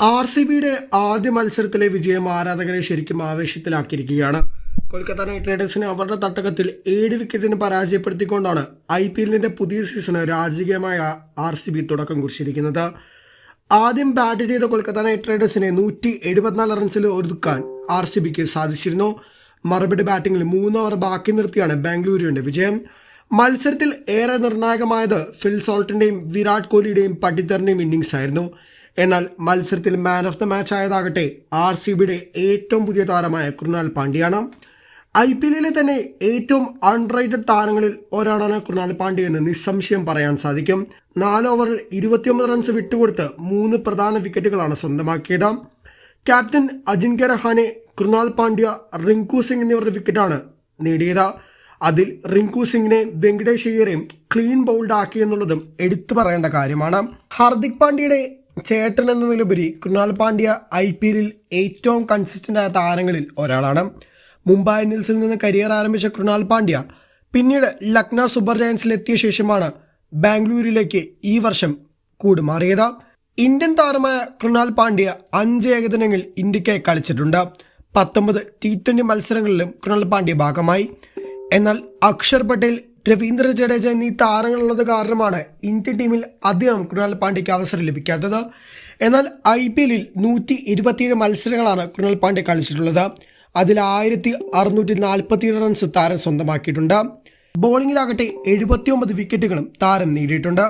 R C ബിയുടെ ആദ്യ മത്സരത്തിലെ വിജയം ആരാധകരെ ശരിക്കും ആവേശത്തിലാക്കിയിരിക്കുകയാണ്. കൊൽക്കത്ത നൈറ്റ് റൈഡേഴ്സിനെ അവരുടെ തട്ടകത്തിൽ ഏഴ് വിക്കറ്റിന് പരാജയപ്പെടുത്തിക്കൊണ്ടാണ് ഐ പി എല്ലിന്റെ പുതിയ സീസണ് രാജകീയമായ ആർ സി ബി തുടക്കം കുറിച്ചിരിക്കുന്നത്. ആദ്യം ബാറ്റ് ചെയ്ത കൊൽക്കത്ത നൈറ്റ് റൈഡേഴ്സിനെ നൂറ്റി എഴുപത്തിനാല് റൺസിൽ ഒതുക്കാൻ ആർ സി ബിക്ക് സാധിച്ചിരുന്നു. മറുപടി ബാറ്റിംഗിൽ മൂന്ന് ഓവർ ബാക്കി നിർത്തിയാണ് ബാംഗ്ലൂരുവിന്റെ വിജയം. മത്സരത്തിൽ ഏറെ നിർണായകമായത് ഫിൽ സോൾട്ടിന്റെയും വിരാട് കോഹ്ലിയുടെയും പട്ടിത്തറിന്റെയും ഇന്നിങ്സ് ആയിരുന്നു. എന്നാൽ മത്സരത്തിൽ മാൻ ഓഫ് ദ മാച്ച് ആയതാകട്ടെ ആർ സി ബിയുടെ ഏറ്റവും പുതിയ താരമായ കൃണാൽ പാണ്ഡ്യയാണ്. ഐ പി എല്ലിലെ തന്നെ ഏറ്റവും അൺറൈറ്റഡ് താരങ്ങളിൽ ഒരാളാണ് കൃണാൽ പാണ്ഡ്യ എന്ന് നിസ്സംശയം പറയാൻ സാധിക്കും. നാല് ഓവറിൽ ഇരുപത്തിയൊമ്പത് റൺസ് വിട്ടുകൊടുത്ത് മൂന്ന് പ്രധാന വിക്കറ്റുകളാണ് സ്വന്തമാക്കിയത്. ക്യാപ്റ്റൻ അജിൻക്യ രഹാനെ കൃണാൽ പാണ്ഡ്യ റിങ്കു സിംഗ് എന്നിവരുടെ വിക്കറ്റാണ് നേടിയത്. അതിൽ റിങ്കു സിംഗിനെ വെങ്കടേഷ് അയ്യരെയും ക്ലീൻ ബൗൾഡ് ആക്കി എന്നുള്ളതും എടുത്തു പറയേണ്ട കാര്യമാണ്. ഹാർദിക് പാണ്ഡ്യയുടെ ചേട്ടൻ എന്നതിലുപരി കൃണാൽ പാണ്ഡ്യ ഐ പി എല്ലിൽ ഏറ്റവും കൺസിസ്റ്റന്റ് ആയ താരങ്ങളിൽ ഒരാളാണ്. മുംബൈ ഇന്ത്യൻസിൽ നിന്ന് കരിയർ ആരംഭിച്ച കൃണാൽ പാണ്ഡ്യ പിന്നീട് ലക്നൗ സൂപ്പർ ജയൻസിൽ എത്തിയ ശേഷമാണ് ബാംഗ്ലൂരിലേക്ക് ഈ വർഷം കൂടുമാറിയത്. ഇന്ത്യൻ താരമായ കൃണാൽ പാണ്ഡ്യ അഞ്ച് ഏകദിനങ്ങൾ ഇന്ത്യക്കായി കളിച്ചിട്ടുണ്ട്. പത്തൊമ്പത് ടി ട്വന്റി മത്സരങ്ങളിലും കൃണാൽ പാണ്ഡ്യ ഭാഗമായി. എന്നാൽ അക്ഷർ പട്ടേൽ രവീന്ദ്ര ജഡേജ എന്നീ താരങ്ങളുള്ളത് കാരണമാണ് ഇന്ത്യൻ ടീമിൽ അധികം കൃണാൽ പാണ്ഡ്യയ്ക്ക് അവസരം ലഭിക്കാത്തത്. എന്നാൽ ഐ പി എല്ലിൽ നൂറ്റി ഇരുപത്തിയേഴ് മത്സരങ്ങളാണ് കൃണാൽ പാണ്ഡ്യ കളിച്ചിട്ടുള്ളത്. അതിൽ ആയിരത്തി അറുന്നൂറ്റി നാൽപ്പത്തിയേഴ് റൺസ് താരം സ്വന്തമാക്കിയിട്ടുണ്ട്. ബോളിംഗിലാകട്ടെ എഴുപത്തിയൊമ്പത് വിക്കറ്റുകളും താരം നേടിയിട്ടുണ്ട്.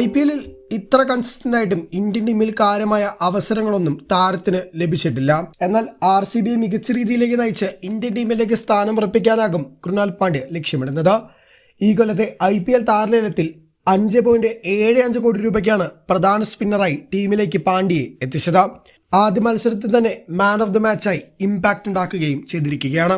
ഐ പി എല്ലിൽ ഇത്ര കൺസിസ്റ്റന്റ് ആയിട്ടും ഇന്ത്യൻ ടീമിൽ കാര്യമായ അവസരങ്ങളൊന്നും താരത്തിന് ലഭിച്ചിട്ടില്ല. എന്നാൽ ആർ സി ബി മികച്ച രീതിയിലേക്ക് നയിച്ച് ഇന്ത്യൻ ടീമിലേക്ക് സ്ഥാനം ഉറപ്പിക്കാനാകും കൃണാൽ പാണ്ഡ്യ ലക്ഷ്യമിടുന്നത്. ഈ കൊല്ലത്തെ ഐ പി എൽ താരലേലത്തിൽ അഞ്ച് പോയിന്റ് ഏഴ് അഞ്ച് കോടി രൂപയ്ക്കാണ് പ്രധാന സ്പിന്നറായി ടീമിലേക്ക് പാണ്ഡ്യയെ എത്തിച്ചത്. ആദ്യ മത്സരത്തിൽ തന്നെ മാൻ ഓഫ് ദി മാച്ചായി ഇമ്പാക്റ്റ് ഉണ്ടാക്കുകയും ചെയ്തിരിക്കുകയാണ്.